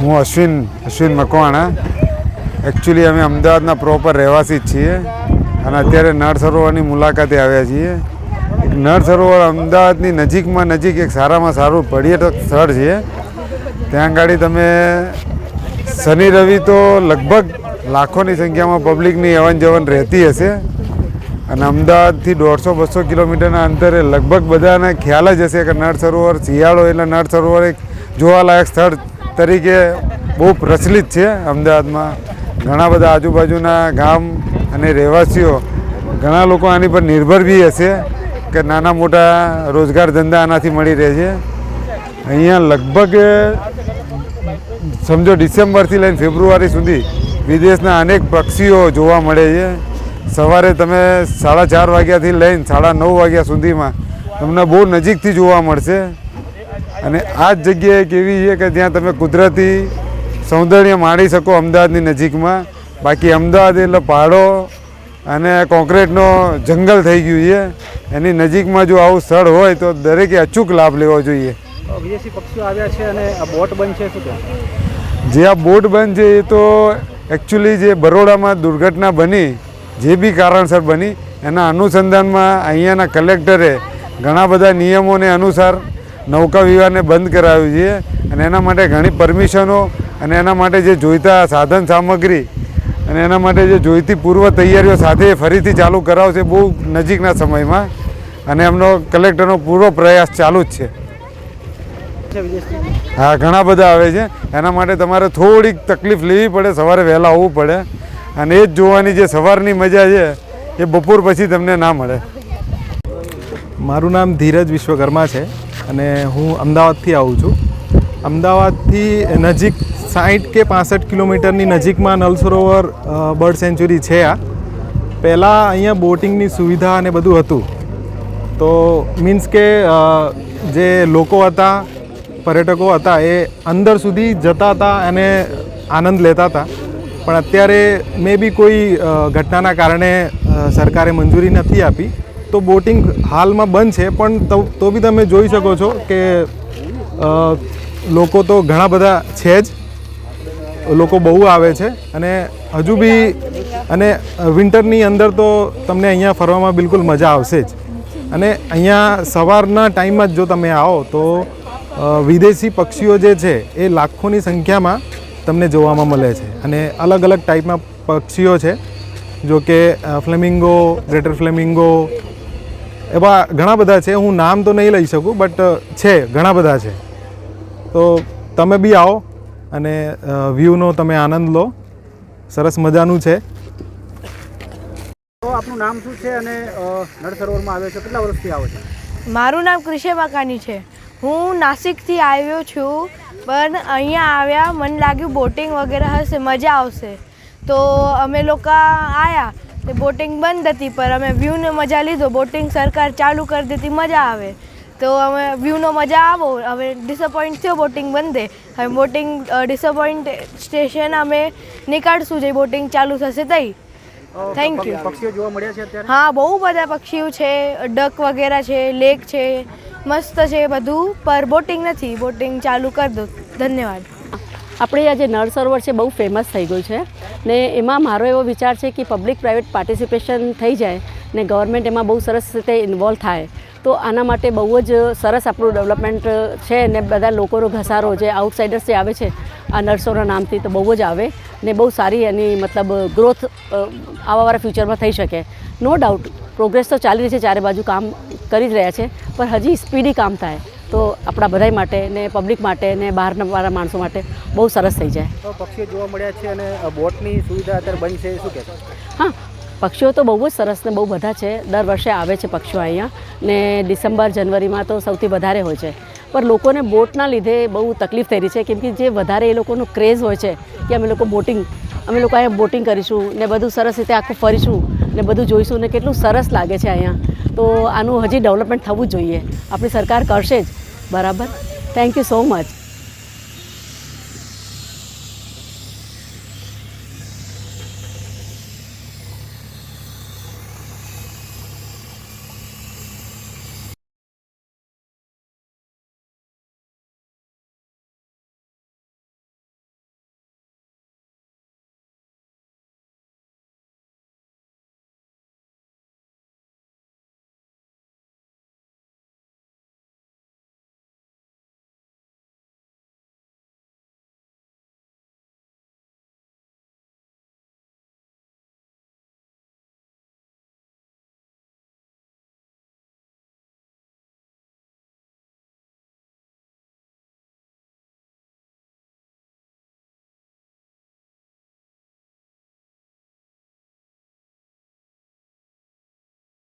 હું અશ્વિન અશ્વિન મકવાણા એકચ્યુઅલી અમે અમદાવાદના પ્રોપર રહેવાસી જ છીએ અને અત્યારે નળ સરોવરની મુલાકાતે આવ્યા છીએ. નળ સરોવર અમદાવાદની નજીકમાં નજીક એક સારામાં સારું પર્યટક સ્થળ છે. ત્યાં આગળ તમે શનિ, રવિ તો લગભગ લાખોની સંખ્યામાં પબ્લિકની અવન જવન રહેતી હશે. અને અમદાવાદથી દોઢસો, બસો કિલોમીટરના અંતરે લગભગ બધાને ખ્યાલ જ હશે કે નળ સરોવર શિયાળો એટલે નળ સરોવર એક જોવાલાયક સ્થળ તરીકે બહુ પ્રચલિત છે અમદાવાદમાં. ઘણા બધા આજુબાજુના ગામ અને રહેવાસીઓ ઘણા લોકો આની પર નિર્ભર બી હશે કે નાના મોટા રોજગાર ધંધા આનાથી મળી રહે છે. અહીંયા લગભગ સમજો ડિસેમ્બરથી લઈને ફેબ્રુઆરી સુધી વિદેશના અનેક પક્ષીઓ જોવા મળે છે. સવારે તમે સાડા ચાર વાગ્યાથી લઈને સાડા નવ વાગ્યા સુધીમાં તમને બહુ નજીકથી જોવા મળશે. અને આ જ જગ્યા એક એવી છે કે જ્યાં તમે કુદરતી સૌંદર્ય માણી શકો અમદાવાદની નજીકમાં. બાકી અમદાવાદ એટલે પહાડો અને કોન્ક્રીટનો જંગલ થઈ ગયું છે. એની નજીકમાં જો આવું સ્થળ હોય તો દરેકે અચૂક લાભ લેવો જોઈએ. વિદેશી પક્ષીઓ આવ્યા છે અને આ બોટ બંધ છે શું જે આ બોટ બંધ છે એ તો એકચ્યુઅલી જે બરોડામાં દુર્ઘટના બની જે બી કારણસર બની એના અનુસંધાનમાં અહીંયાના કલેક્ટરે ઘણા બધા નિયમોને અનુસાર નૌકા વિવાહને બંધ કરાવ્યું છે અને એના માટે ઘણી પરમિશનો અને એના માટે જે જોઈતા સાધન સામગ્રી અને એના માટે જે જોઈતી પૂર્વ તૈયારીઓ સાથે ફરીથી ચાલુ કરાવશે બહુ નજીકના સમયમાં અને એમનો કલેક્ટરનો પૂરો પ્રયાસ ચાલુ જ છે. હા, ઘણા બધા આવે છે. એના માટે તમારે થોડીક તકલીફ લેવી પડે, સવારે વહેલા આવવું પડે અને એ જ જોવાની જે સવારની મજા છે, એ બપોર પછી તમને ના મળે. મારું નામ ધીરજ વિશ્વકર્મા છે. અને હું અમદાવાદથી આવું છું. અમદાવાદથી નજીક સાઠ કે પાસઠ કિલોમીટરની નજીકમાં નલ સરોવર બર્ડ સેન્ચ્યુરી છે આ. પહેલાં અહીંયા બોટિંગની સુવિધા અને બધું હતું. તો મીન્સ કે જે લોકો હતા, પર્યટકો હતા, એ અંદર સુધી જતા હતા અને આનંદ લેતા હતા. પણ અત્યારે મે બી કોઈ ઘટનાના કારણે સરકારે મંજૂરી નથી આપી. તો બોટિંગ હાલમાં બંધ છે, પણ તો બી તમે જોઈ શકો છો કે લોકો તો ઘણા બધા છે જ. લોકો બહુ આવે છે અને હજુ બી અને વિન્ટરની અંદર તો તમને અહીંયા ફરવામાં બિલકુલ મજા આવશે જ. અને અહીંયા સવારના ટાઈમમાં જ જો તમે આવો તો વિદેશી પક્ષીઓ જે છે એ લાખોની સંખ્યામાં તમને જોવામાં મળે છે. અને અલગ અલગ ટાઈપના પક્ષીઓ છે, જો કે ફ્લેમિંગો, ગ્રેટર ફ્લેમિંગો એવા ઘણા બધા છે હું નામ તો નહીં લઈ શકું બટ છે ઘણા બધા છે. તો તમે બી આવો અને વ્યૂનો તમે આનંદ લો. સરસ મજાનું છે. તો આપનું નામ શું છે અને નળ સરોવરમાં આવ્યો છે કેટલા વર્ષથી આવો છો? મારું નામ કૃષિ મકાની છે. હું નાસિકથી આવ્યો છું પણ અહીંયા આવ્યા મને લાગ્યું બોટિંગ વગેરે હશે મજા આવશે. તો અમે લોકો આવ્યા તે બોટિંગ બંધ હતી પર અમે વ્યૂને મજા લીધો. બોટિંગ સરકાર ચાલુ કરી દીધી મજા આવે. તો અમે વ્યૂનો મજા આવો. હવે ડિસઅપોઇન્ટ થયો બોટિંગ બંધે. હવે બોટિંગ ડિસઅપોઇન્ટ સ્ટેશન અમે નીકાળશું જે બોટિંગ ચાલુ થશે તઈ. થેન્ક યુ પક્ષીઓ જોવા મળ્યા છે અત્યારે? હા બહુ બધા પક્ષીઓ છે. ડક વગેરે છે લેક છે. મસ્ત છે બધું પર બોટિંગ નથી. બોટિંગ ચાલુ કરી દો. ધન્યવાદ. આપણે આ જે નળ સરોવર છે બહુ ફેમસ થઈ ગયું છે. ને એમાં મારો એવો વિચાર છે કે પબ્લિક પ્રાઇવેટ પાર્ટિસિપેશન થઈ જાય ને ગવર્મેન્ટ એમાં બહુ સરસ રીતે ઇન્વોલ્વ થાય, તો આના માટે બહુ જ સરસ આપણું ડેવલપમેન્ટ છે ને બધા લોકોનો ઘસારો જે આઉટસાઇડર્સ જે આવે છે, આ નર્સોના નામથી તો બહુ જ આવે ને બહુ સારી એની મતલબ ગ્રોથ આવાવાળા ફ્યુચરમાં થઈ શકે. નો ડાઉટ પ્રોગ્રેસ તો ચાલી રહી છે, ચારે બાજુ કામ કરી જ રહ્યા છે, પણ હજી સ્પીડી કામ થાય. તો આપણા બધાય માટે ને પબ્લિક માટે ને બહારના વાળા માણસો માટે બહુ સરસ થઈ જાય. તો પક્ષીઓ જોવા મળ્યા છે અને બોટની સુવિધા અત્યારે બંધ છે શું કહેશો હા પક્ષીઓ તો બહુ જ સરસ ને બહુ બધા છે. દર વર્ષે આવે છે પક્ષીઓ અહીંયા ને ડિસેમ્બર જનવરીમાં તો સૌથી વધારે હોય છે. પણ લોકોને બોટના લીધે બહુ તકલીફ થઈ રહી છે. કેમ કે જે વધારે એ લોકોનો ક્રેઝ હોય છે કે અમે લોકો બોટિંગ અમે લોકો અહીંયા બોટિંગ કરીશું ને બધું સરસ રીતે આખું ફરીશું ને બધું જોઈશું ને કેટલું સરસ લાગે છે અહીંયા. તો આનું હજી ડેવલપમેન્ટ થવું જ જોઈએ. આપણી સરકાર કરશે જ. બરાબર? Thank you so much